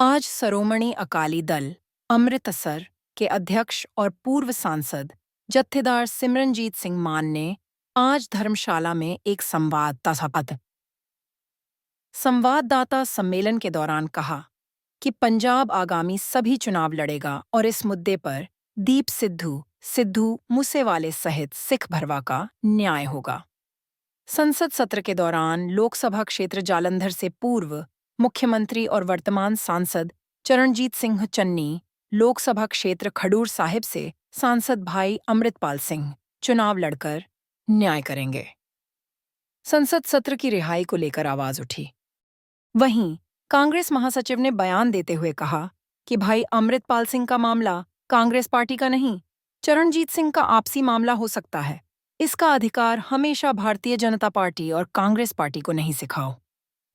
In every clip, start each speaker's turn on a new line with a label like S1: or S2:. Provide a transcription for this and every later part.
S1: आज सरोमणी अकाली दल, अमृतसर के अध्यक्ष और पूर्व सांसद जत्थेदार सिमरनजीत सिंह मान ने आज धर्मशाला में एक संवाददाता संवाददाता सम्मेलन के दौरान कहा कि पंजाब आगामी सभी चुनाव लड़ेगा और इस मुद्दे पर दीप सिद्धू सिद्धू मूसेवाले सहित सिख भरवा का न्याय होगा। संसद सत्र के दौरान लोकसभा क्षेत्र जालंधर से पूर्व मुख्यमंत्री और वर्तमान सांसद चरणजीत सिंह चन्नी, लोकसभा क्षेत्र खडूर साहिब से सांसद भाई अमृतपाल सिंह चुनाव लड़कर न्याय करेंगे। संसद सत्र की रिहाई को लेकर आवाज़ उठी। वहीं कांग्रेस महासचिव ने बयान देते हुए कहा कि भाई अमृतपाल सिंह का मामला कांग्रेस पार्टी का नहीं, चरणजीत सिंह का आपसी मामला हो सकता है। इसका अधिकार हमेशा भारतीय जनता पार्टी और कांग्रेस पार्टी को नहीं सिखाओ।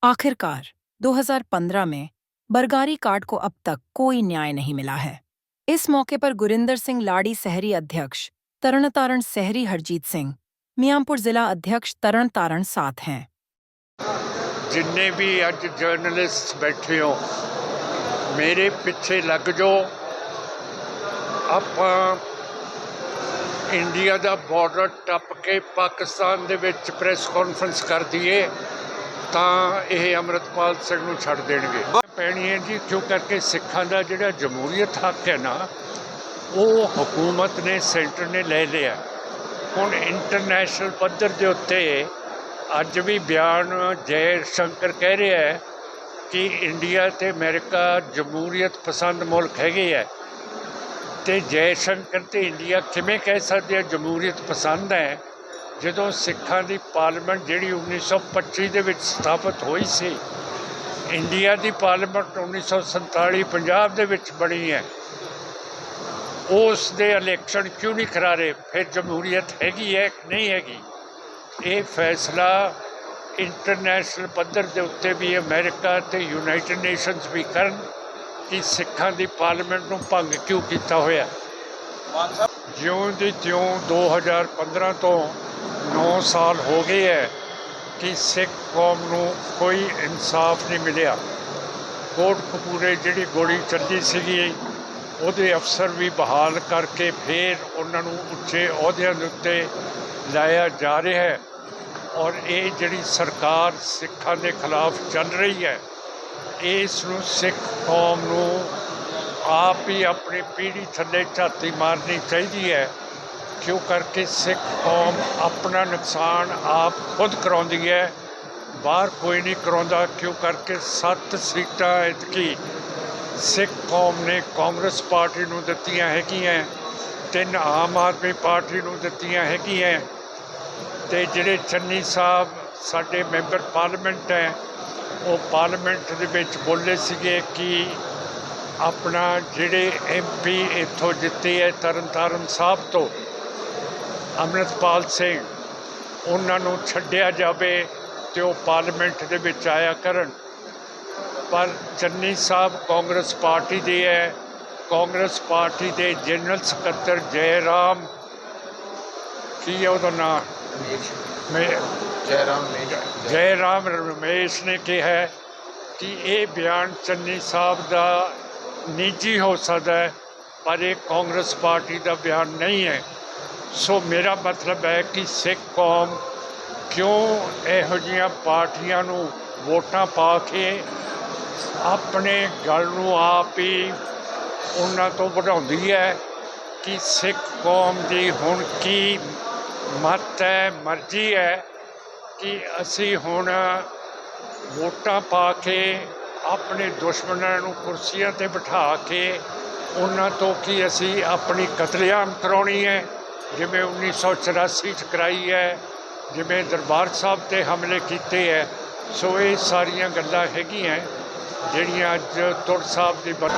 S1: आखिरकार 2015 में बरगारी कांड को अब तक कोई न्याय नहीं मिला है इस मौके पर गुरिंदर सिंह लाड़ी सहरी अध्यक्ष तरनतारण सहरी हरजीत सिंह मियांपुर जिला अध्यक्ष तरन तारण साथ हैं
S2: ਜਿੰਨੇ ਵੀ ਅੱਜ ਜਰਨਲਿਸਟ ਬੈਠੇ ਹੋ ਮੇਰੇ ਪਿੱਛੇ ਲੱਗ ਜਾਓ ਆਪਾਂ ਇੰਡੀਆ ਦਾ ਬਾਰਡਰ ਟੱਪ ਕੇ ਪਾਕਿਸਤਾਨ ਦੇ ਵਿੱਚ ਪ੍ਰੈਸ ਕਾਨਫਰੰਸ ਕਰ ਦਈਏ ਤਾਂ ਇਹ ਅਮਰਤਪਾਲ ਸਿੰਘ ਨੂੰ ਛੱਡ ਦੇਣਗੇ। ਪੈਣੀ ਹੈ ਜੀ, ਕਿਉਂ ਕਰਕੇ ਸਿੱਖਾਂ ਦਾ ਜਿਹੜਾ ਜਮਹੂਰੀਅਤ ਹੱਕ ਹੈ ਨਾ, ਉਹ ਹਕੂਮਤ ਨੇ, ਸੈਂਟਰ ਨੇ ਲੈ ਲਿਆ। ਹੁਣ ਇੰਟਰਨੈਸ਼ਨਲ ਪੱਧਰ ਦੇ ਉੱਤੇ ਅੱਜ ਵੀ ਬਿਆਨ ਜੈ ਸ਼ੰਕਰ ਕਹਿ ਰਿਹਾ ਹੈ ਕਿ ਇੰਡੀਆ ਤੇ ਅਮਰੀਕਾ ਜਮਹੂਰੀਅਤ ਪਸੰਦ ਮੁਲਕ ਹੈਗੇ ਹੈ ਤੇ ਜੈ ਸ਼ੰਕਰ ਤੇ ਇੰਡੀਆ ਕਿਵੇਂ ਕਹਿ ਸਕਦੇ ਆ ਜਮਹੂਰੀਅਤ ਪਸੰਦ ਹੈ? ਜਦੋਂ ਸਿੱਖਾਂ ਦੀ ਪਾਰਲੀਮੈਂਟ ਜਿਹੜੀ 1925 ਦੇ ਵਿੱਚ ਸਥਾਪਿਤ ਹੋਈ ਸੀ ਇੰਡੀਆ ਦੀ ਪਾਰਲੀਮੈਂਟ 1947 ਪੰਜਾਬ ਦੇ ਵਿੱਚ ਬਣੀ ਹੈ ਉਸ ਦੇ ਇਲੈਕਸ਼ਨ ਕਿਉਂ ਨਹੀਂ ਕਰਾ ਰਹੇ ਫਿਰ ਜਮਹੂਰੀਅਤ ਹੈਗੀ ਹੈ ਕਿ ਨਹੀਂ ਹੈਗੀ? ਇਹ ਫੈਸਲਾ ਇੰਟਰਨੈਸ਼ਨਲ ਪੱਧਰ ਦੇ ਉੱਤੇ ਵੀ ਅਮਰੀਕਾ ਤੇ ਯੂਨਾਈਟਿਡ ਨੇਸ਼ਨਸ ਵੀ ਕਰਨ ਕਿ ਸਿੱਖਾਂ ਦੀ ਪਾਰਲੀਮੈਂਟ ਨੂੰ ਭੰਗ ਕਿਉਂ ਕੀਤਾ ਹੋਇਆ? ਜਿਉਂ ਦੀ ਤਿਉਂ 2015 ਤੋਂ 9 ਸਾਲ ਹੋ ਗਏ ਹੈ ਕਿ ਸਿੱਖ ਕੌਮ ਨੂੰ ਕੋਈ ਇਨਸਾਫ ਨਹੀਂ ਮਿਲਿਆ। ਕੋਟ ਕਪੂਰੇ ਜਿਹੜੀ ਗੋਲੀ ਚੱਲੀ ਸੀਗੀ, ਉਹਦੇ ਅਫਸਰ ਵੀ ਬਹਾਲ ਕਰਕੇ ਫਿਰ ਉਹਨਾਂ ਨੂੰ ਉੱਚੇ ਅਹੁਦਿਆਂ ਦੇ ਉੱਤੇ ਲਾਇਆ ਜਾ ਰਿਹਾ ਹੈ ਔਰ ਇਹ ਜਿਹੜੀ ਸਰਕਾਰ ਸਿੱਖਾਂ ਦੇ ਖਿਲਾਫ ਚੱਲ ਰਹੀ ਹੈ, ਇਸ ਨੂੰ ਸਿੱਖ ਕੌਮ ਨੂੰ ਆਪ ਹੀ ਆਪਣੀ ਪੀੜ੍ਹੀ ਥੱਲੇ ਝਾਤੀ ਮਾਰਨੀ ਚਾਹੀਦੀ ਹੈ। ਕਿਉਂ ਕਰਕੇ ਸਿੱਖ ਕੌਮ ਆਪਣਾ ਨੁਕਸਾਨ ਆਪ ਖੁਦ ਕਰਾਉਂਦੀ ਹੈ? ਬਾਹਰ ਕੋਈ ਨਹੀਂ ਕਰਾਉਂਦਾ, ਕਿਉਂ ਕਰਕੇ ਸੱਤ ਸੀਟਾਂ ਇਤਕੀ ਸਿੱਖ ਕੌਮ ਨੇ ਕਾਂਗਰਸ ਪਾਰਟੀ ਨੂੰ ਦਿੱਤੀਆਂ ਹੈਗੀਆਂ, ਤਿੰਨ ਆਮ ਆਦਮੀ ਪਾਰਟੀ ਨੂੰ ਦਿੱਤੀਆਂ ਹੈਗੀਆਂ ਤੇ ਜਿਹੜੇ ਚੰਨੀ ਸਾਹਿਬ ਸਾਡੇ ਮੈਂਬਰ ਪਾਰਲੀਮੈਂਟ ਹੈ, ਉਹ ਪਾਰਲੀਮੈਂਟ ਦੇ ਵਿੱਚ ਬੋਲੇ ਸੀਗੇ ਕਿ ਆਪਣਾ ਜਿਹੜੇ ਐਮਪੀ ਇੱਥੋਂ ਜਿੱਤੇ ਹੈ ਤਰਨਤਾਰਨ ਸਾਹਿਬ ਤੋਂ। ਅੰਮ੍ਰਿਤਪਾਲ ਸਿੰਘ ਉਹਨਾਂ ਨੂੰ ਛੱਡਿਆ ਜਾਵੇ ਤੇ ਉਹ ਪਾਰਲੀਮੈਂਟ ਦੇ ਵਿੱਚ ਆਇਆ ਕਰਨ। ਪਰ ਚੰਨੀ ਸਾਹਿਬ ਕਾਂਗਰਸ ਪਾਰਟੀ ਦੇ ਹੈ। ਕਾਂਗਰਸ ਪਾਰਟੀ ਦੇ ਜਨਰਲ ਸਕੱਤਰ ਜੈ ਰਾਮ ਕੀ ਹੈ ਉਹਦਾ ਨਾਮ ਮੈਂ
S3: ਜੈਰਾਮ
S2: ਜੈ ਰਾਮ ਰਮੇਸ਼ ਨੇ ਕਿਹਾ ਕਿ ਇਹ ਬਿਆਨ ਚੰਨੀ ਸਾਹਿਬ ਦਾ ਨਿੱਜੀ ਹੋ ਸਕਦਾ ਹੈ ਪਰ ਇਹ ਕਾਂਗਰਸ ਪਾਰਟੀ ਦਾ ਬਿਆਨ ਨਹੀਂ ਹੈ। ਸੋ ਮੇਰਾ ਮਤਲਬ ਹੈ ਕਿ ਸਿੱਖ ਕੌਮ ਕਿਉਂ ਇਹੋ ਜਿਹੀਆਂ ਪਾਰਟੀਆਂ ਨੂੰ ਵੋਟਾਂ ਪਾ ਕੇ ਆਪਣੇ ਗੱਲ ਨੂੰ ਆਪ ਹੀ ਉਹਨਾਂ ਤੋਂ ਵਧਾਉਂਦੀ ਹੈ ਕਿ ਸਿੱਖ ਕੌਮ ਦੀ ਹੁਣ ਕੀ ਮਤ ਹੈ, ਮਰਜ਼ੀ ਹੈ ਕਿ ਅਸੀਂ ਹੁਣ ਵੋਟਾਂ ਪਾ ਕੇ ਆਪਣੇ ਦੁਸ਼ਮਣਾਂ ਨੂੰ ਕੁਰਸੀਆਂ ਤੇ ਬਿਠਾ ਕੇ ਉਹਨਾਂ ਤੋਂ ਕੀ ਅਸੀਂ ਆਪਣੀ ਕਤਲੇਆਮ ਕਰਾਉਣੀ ਹੈ? ਜਿਵੇਂ 1984 ਚ ਕਰਾਈ ਹੈ ਜਿਵੇਂ ਦਰਬਾਰ ਸਾਹਿਬ ਤੇ ਹਮਲੇ ਕੀਤੇ ਹੈ ਸੋ ਇਹ ਸਾਰੀਆਂ ਗੱਲਾਂ ਹੈਗੀਆਂ ਜਿਹੜੀਆਂ ਅੱਜ ਤੁਰ ਸਾਹਿਬ ਦੀ ਬਣ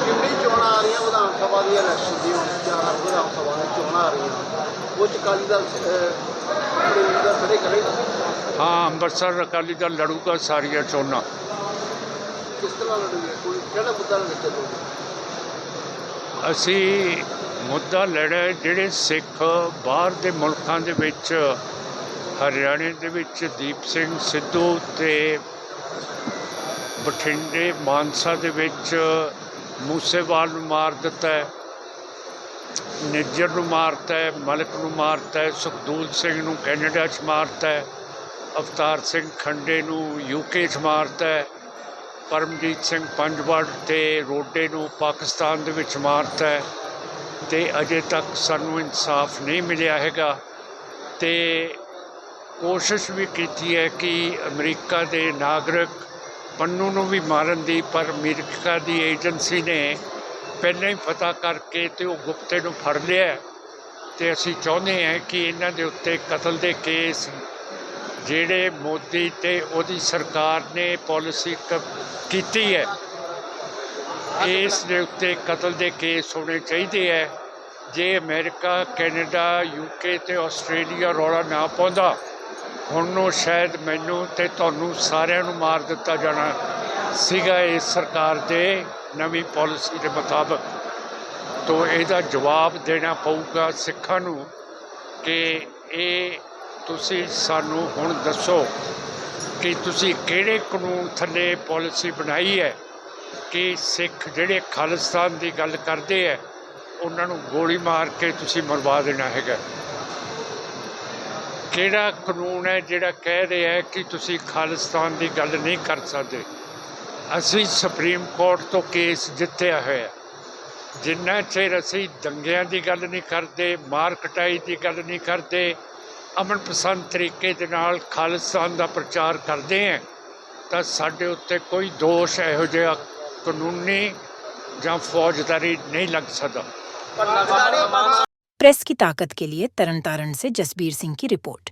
S3: ਕਿੰਨੀ ਚੋਣਾਂ ਆ ਰਹੀਆਂ ਵਿਧਾਨ ਸਭਾ ਦੀਆਂ ਇਲੈਕਸ਼ਨ ਦੀਆਂ ਹੁਣ ਚਾਰ ਵਿਧਾਨ ਸਭਾ ਦੀਆਂ ਚੋਣਾਂ ਆ ਰਹੀਆਂ ਉਹ ਚ ਅਕਾਲੀ ਦਲ ਆਪਣੇ ਲੀਡਰ ਖੜੇ ਕਰੇਗਾ?
S2: ਹਾਂ ਅੰਮ੍ਰਿਤਸਰ ਅਕਾਲੀ ਦਲ ਲੜੂਗਾ ਸਾਰੀਆਂ ਚੋਣਾਂ।
S3: ਕਿਸ ਤਰ੍ਹਾਂ ਲੜੂਗੇ? ਕੋਈ ਕਿਹੜਾ ਮੁੱਦਾ ਲੈ ਚੱਲੋਗੇ
S2: ਅਸੀਂ ਮੁੱਦਾ ਲੜਿਆ ਜਿਹੜੇ ਸਿੱਖ ਬਾਹਰ ਦੇ ਮੁਲਕਾਂ ਦੇ ਵਿੱਚ, ਹਰਿਆਣੇ ਦੇ ਵਿੱਚ ਦੀਪ ਸਿੰਘ ਸਿੱਧੂ ਤੇ ਬਠਿੰਡੇ, ਮਾਨਸਾ ਦੇ ਵਿੱਚ ਮੂਸੇਵਾਲ ਨੂੰ ਮਾਰ ਦਿੱਤਾ ਹੈ, ਨਿੱਜਰ ਨੂੰ ਮਾਰਤਾ ਹੈ, ਮਲਕ ਨੂੰ ਮਾਰਤਾ ਹੈ, ਸੁਖਦੂਲ ਸਿੰਘ ਨੂੰ ਕੈਨੇਡਾ 'ਚ ਮਾਰਤਾ ਹੈ, ਅਵਤਾਰ ਸਿੰਘ ਖੰਡੇ ਨੂੰ ਯੂਕੇ 'ਚ ਮਾਰਤਾ ਹੈ, ਪਰਮਜੀਤ ਸਿੰਘ ਪੰਜਵੜ ਤੇ ਰੋਡੇ ਨੂੰ ਪਾਕਿਸਤਾਨ ਦੇ ਵਿੱਚ ਮਾਰਤਾ ਹੈ। ਤੇ ਅਜੇ ਤੱਕ ਸਾਨੂੰ ਇਨਸਾਫ ਨਹੀਂ ਮਿਲਿਆ ਹੈਗਾ ਤੇ ਕੋਸ਼ਿਸ਼ ਵੀ ਕੀਤੀ ਹੈ ਕਿ ਅਮਰੀਕਾ ਦੇ ਨਾਗਰਿਕ ਪੰਨੂ ਨੂੰ ਵੀ ਮਾਰਨ ਦੀ, ਪਰ ਅਮਰੀਕਾ ਦੀ ਏਜੰਸੀ ਨੇ ਪਹਿਲਾਂ ਹੀ ਪਤਾ ਕਰਕੇ ਤੇ ਉਹ ਗੁਪਤੇ ਨੂੰ ਫੜ ਲਿਆ ਹੈ। ਤੇ ਅਸੀਂ ਚਾਹੁੰਦੇ ਹਾਂ ਕਿ ਇਹਨਾਂ ਦੇ ਉੱਤੇ ਕਤਲ ਦੇ ਕੇਸ ਜਿਹੜੇ ਮੋਦੀ ਤੇ ਉਹਦੀ ਸਰਕਾਰ ਨੇ ਪਾਲਿਸੀ ਕੀਤੀ ਹੈ, ਇਸ ਦੇ ਉੱਤੇ ਕਤਲ ਦੇ ਕੇਸ ਹੋਣੇ ਚਾਹੀਦੇ ਹੈ ਜੇ ਅਮਰੀਕਾ, ਕੈਨੇਡਾ ਯੂਕੇ ਤੇ ਆਸਟ੍ਰੇਲੀਆ ਰੌਲਾ ਨਾ ਪਾਉਂਦਾ, ਹੁਣ ਨੂੰ ਸ਼ਾਇਦ ਮੈਨੂੰ ਤੇ ਤੁਹਾਨੂੰ ਸਾਰਿਆਂ ਨੂੰ ਮਾਰ ਦਿੱਤਾ ਜਾਣਾ ਸੀਗਾ ਇਸ ਸਰਕਾਰ ਦੇ ਨਵੀਂ ਪਾਲਿਸੀ ਦੇ ਮੁਤਾਬਕ। ਤੋਂ ਇਹਦਾ ਜਵਾਬ ਦੇਣਾ ਪਊਗਾ ਸਿੱਖਾਂ ਨੂੰ ਕਿ ਇਹ ਤੁਸੀਂ ਸਾਨੂੰ ਹੁਣ ਦੱਸੋ ਕਿ ਤੁਸੀਂ ਕਿਹੜੇ ਕਾਨੂੰਨ ਥੱਲੇ ਪਾਲਿਸੀ ਬਣਾਈ ਹੈ, ਕਿ ਸਿੱਖ ਜਿਹੜੇ ਖਾਲਿਸਤਾਨ ਦੀ ਗੱਲ ਕਰਦੇ ਹੈ ਉਹਨਾਂ ਨੂੰ ਗੋਲੀ ਮਾਰ ਕੇ ਤੁਸੀਂ ਮਰਵਾ ਦੇਣਾ ਹੈਗਾ। ਕਿਹੜਾ ਕਾਨੂੰਨ ਹੈ ਜਿਹੜਾ ਕਹਿ ਰਿਹਾ ਹੈ ਕਿ ਤੁਸੀਂ ਖਾਲਿਸਤਾਨ ਦੀ ਗੱਲ ਨਹੀਂ ਕਰ ਸਕਦੇ? ਅਸੀਂ ਸੁਪਰੀਮ ਕੋਰਟ ਤੋਂ ਕੇਸ ਜਿੱਤਿਆ ਹੋਇਆ। ਜਿੰਨਾ ਚਿਰ ਅਸੀਂ ਦੰਗਿਆਂ ਦੀ ਗੱਲ ਨਹੀਂ ਕਰਦੇ, ਮਾਰ ਕਟਾਈ ਦੀ ਗੱਲ ਨਹੀਂ ਕਰਦੇ ਅਮਨ ਪਸੰਦ ਤਰੀਕੇ ਦੇ ਨਾਲ ਖਾਲਿਸਤਾਨ ਦਾ ਪ੍ਰਚਾਰ ਕਰਦੇ ਹਾਂ, ਤਾਂ ਸਾਡੇ ਉੱਤੇ ਕੋਈ ਦੋਸ਼ ਇਹੋ ਜਿਹਾ ਕਾਨੂੰਨੀ ਜਾਂ ਫੌਜਦਾਰੀ ਨਹੀਂ ਲੱਗ ਸਕਦਾ।
S1: प्रेस की ताकत के लिए तरन तारण से जसबीर सिंह की रिपोर्ट